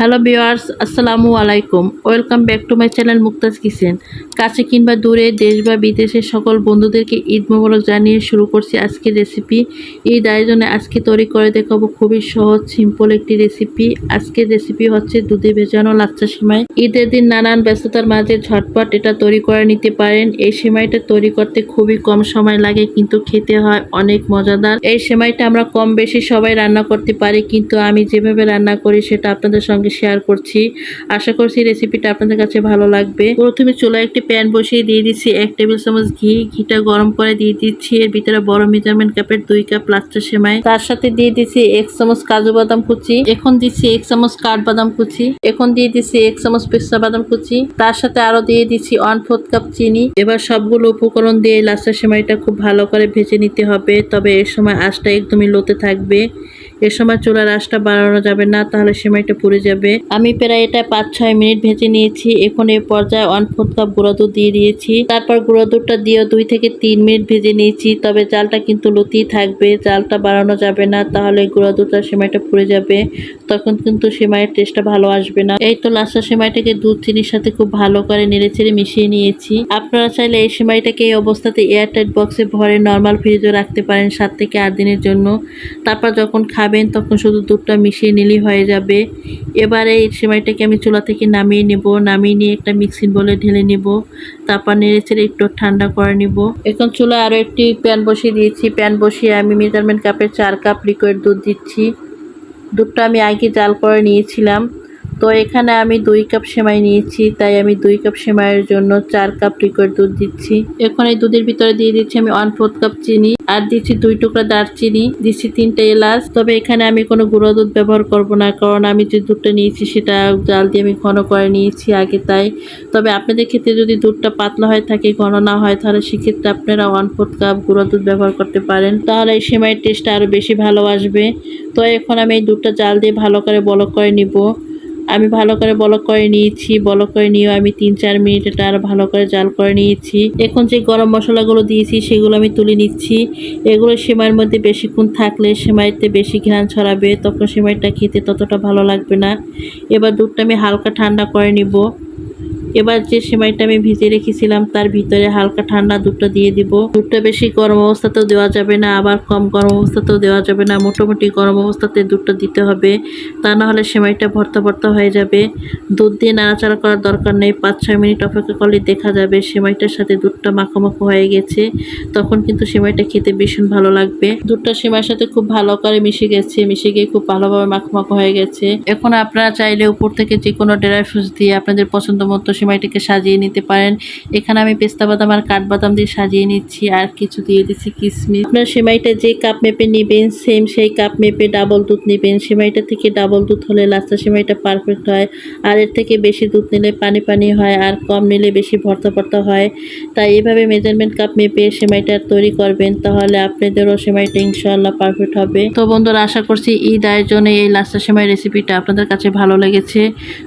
Hello viewers আসসালামু আলাইকুম। Welcome back to my channel Muktaj kitchen. কাছে কিংবা দূরে দেশ বা বিদেশের সকল বন্ধুদেরকে ঈদ মোবারক জানিয়ে শুরু করছি আজকের রেসিপি ঈদ আয়োজনে আজকে তৈরি করে দেখাবো খুবই সহজ সিম্পল একটি রেসিপি আজকের রেসিপি হচ্ছে দুধে ভেজানো লাচ্চা সেমাই। ঈদের দিন নানান ব্যস্ততার মাঝে ঝটপট এটা তৈরি করে নিতে পারেন। এই সেমাইটা তৈরি করতে খুবই কম সময় লাগে, কিন্তু খেতে হয় অনেক মজাদার। এই সেমাইটা আমরা কম বেশি সবাই রান্না করতে পারি, কিন্তু আমি যেভাবে রান্না করি সেটা আপনাদের সঙ্গে শেয়ার করছি। আশা করছি রেসিপিটা আপনাদের কাছে ভালো লাগবে। প্রথমে চুলায় একটি প্যান বসিয়ে দিয়ে দিচ্ছি এক টেবিল চামচ ঘি। ঘিটা গরম করে দিয়ে দিচ্ছি। এর ভিতরে বড় মেজারমেন্ট কাপের দুই কাপ লাচ্চা সেমাই। তার সাথে দিয়ে দিচ্ছি এক চামচ কাজু বাদাম কুচি। এখন দিচ্ছি এক চামচ কাঠবাদাম কুচি। এখন দিয়ে দিচ্ছি এক চামচ পেস্তা বাদাম কুচি। তার সাথে আরও দিয়ে দিচ্ছি ওয়ান ফোর্থ কাপ চিনি। এবার সবগুলো উপকরণ দিয়ে লাচ্চা সেমাইটা খুব ভালো করে ভেজে নিতে হবে। তবে এর সময় আঁচটা একদমই লোতে থাকবে। এ সময় চুলার আঁচটা বাড়ানো যাবে না, তাহলে সেমাইটা পুড়ে যাবে। আমি প্রায় এটা পাঁচ ছয় মিনিট ভেজে নিয়েছি। এখন এই পর্যায়ে ওয়ান ফোর্থ কাপ গুঁড়া দুধ দিয়ে দিয়েছি। তারপর গুঁড়া দুধটা দিয়েও দুই থেকে তিন মিনিট ভেজে নিয়েছি, তবে জালটা কিন্তু লতিই থাকবে, জালটা বাড়ানো যাবে না, তাহলে গুঁড়া দুধটা সেমাইটা পুড়ে যাবে। তখন কিন্তু সেমাইয়ের টেস্টটা ভালো আসবে না। এই তো লাস্টা সেমাইটাকে দুধ চিনির সাথে খুব ভালো করে নেড়ে চেড়ে মিশিয়ে নিয়েছি। আপনারা চাইলে এই সেমাইটাকে এই অবস্থাতে এয়ারটাইট বক্সে ভরে নর্মাল ফ্রিজে রাখতে পারেন সাত থেকে আট দিনের জন্য। তারপর যখন খাবেন তখন শুধু দুধটা মিশিয়ে নিলেই হয়ে যাবে। এবারে এই সেমাইটাকে আমি চুলা থেকে নামিয়ে নেব। নামিয়ে নিয়ে একটা মিক্সিং বলে ঢেলে নেব। তারপর নেড়ে ছেড়ে একটু ঠান্ডা করে নিব। এখন চুলা আরও একটি প্যান বসিয়ে দিয়েছি। প্যান বসিয়ে আমি মেজারমেন্ট কাপের চার কাপ লিকুইড দুধ দিচ্ছি। দুধটা আমি আগে জাল করে নিয়েছিলাম। তো এখানে আমি দুই কাপ সেমাই নিয়েছি, তাই আমি দুই কাপ সেমাইয়ের জন্য চার কাপ লিকুইড দুধ দিচ্ছি। এখন এই দুধের ভিতরে দিয়ে দিচ্ছি আমি ওয়ান ফোর্থ কাপ চিনি আর দিচ্ছি দুই টুকরা দারচিনি, দিচ্ছি তিনটে এলাচ। তবে এখানে আমি কোনো গুঁড়ো দুধ ব্যবহার করব না, কারণ আমি যে দুধটা নিয়েছি সেটা জাল দিয়ে আমি ঘন করে নিয়েছি আগে তাই। তবে আপনাদের ক্ষেত্রে যদি দুধটা পাতলা হয়ে থাকে, ঘন না হয়, তাহলে সেক্ষেত্রে আপনারা ওয়ান ফোর্থ কাপ গুঁড়ো দুধ ব্যবহার করতে পারেন। তাহলে এই সেমাইয়ের টেস্টটা আরও বেশি ভালো আসবে। তো এখন আমি এই দুধটা জাল দিয়ে ভালো করে বলক করে নিব। আমি ভালো করে বলক করে নিয়েছি, বলক করে নিয়েও আমি তিন চার মিনিট এটা আরও ভালো করে জাল করে নিয়েছি। এখন যে গরম মশলাগুলো দিয়েছি সেগুলো আমি তুলে নিচ্ছি। এগুলো সেমাইয়ের মধ্যে বেশিক্ষণ থাকলে সেমাইতে বেশি ঘ্রাণ ছড়াবে, তখন সেমাইটা খেতে ততটা ভালো লাগবে না। এবার দুধটা আমি হালকা ঠান্ডা করে নিব। এবার যে সেমাইটা আমি ভিজে রেখেছিলাম, তার ভিতরে হালকা ঠান্ডা দুধটা দিয়ে দিব। দুধটা বেশি গরম অবস্থাতেও দেওয়া যাবে না, আবার কম গরম অবস্থাতেও দেওয়া যাবে না। মোটামুটি গরম অবস্থাতে দুধটা দিতে হবে। তা না হলে সেমাইটা ভর্তা ভর্তা হয়ে যাবে। দুধ দিয়ে নাড়াচাড়া করার দরকার নেই। পাঁচ ছয় মিনিট অপেক্ষা করলে দেখা যাবে সেমাইটার সাথে দুধটা মাখামাখো হয়ে গেছে। তখন কিন্তু সেমাইটা খেতে ভীষণ ভালো লাগবে। দুধটা সেমাইয়ের সাথে খুব ভালো করে মিশে গেছে, মিশে গিয়ে খুব ভালোভাবে মাখামাখো হয়ে গেছে। এখন আপনারা চাইলে উপর থেকে যে কোনো ড্রাই ফ্রুটস দিয়ে আপনাদের পছন্দ মতো সেমাইটাকে সাজিয়ে নিতে পারেন। এখানে আমি পেস্তা বাদাম আর কাঠবাদাম দিয়ে সাজিয়ে নিচ্ছি। আর কিছু দিয়ে দিচ্ছি কিশমিশ আপনার সেমাইটা যে কাপ মেপে নেবেন সেম সেই কাপ মেপে ডাবল দুধ নেবেন। সেমাইটা থেকে ডাবল দুধ হলে লাস্টা সেমাইটা পারফেক্ট হয়। আর এর থেকে বেশি দুধ নিলে পানি পানি হয় আর কম নিলে বেশি ভর্তা ভর্তা হয়। তাই এইভাবে মেজারমেন্ট কাপ মেপে সেমাইটা তৈরি করবেন, তাহলে আপনাদেরও সেমাইটা ইনশাল্লাহ পারফেক্ট হবে। তো বন্ধুরা, আশা করছি ঈদ আয়োজনে এই লাস্টা সেমাই রেসিপিটা আপনাদের কাছে ভালো লেগেছে।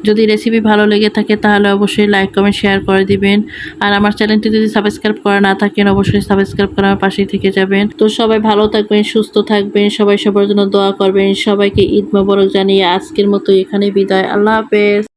যদি রেসিপি ভালো লেগে থাকে, তাহলে অবশ্যই লাইক কমেন্ট শেয়ার করে দিবেন। আর আমার চ্যানেলটি যদি সাবস্ক্রাইব করা না থাকেন, অবশ্যই সাবস্ক্রাইব করে আমার পাশেই থেকে যাবেন। তো সবাই ভালো থাকবেন, সুস্থ থাকবেন, সবাই সবার জন্য দোয়া করবেন। সবাইকে ঈদ মোবারক জানিয়ে আজকের মতো এখানে বিদায়। আল্লাহ হাফেজ।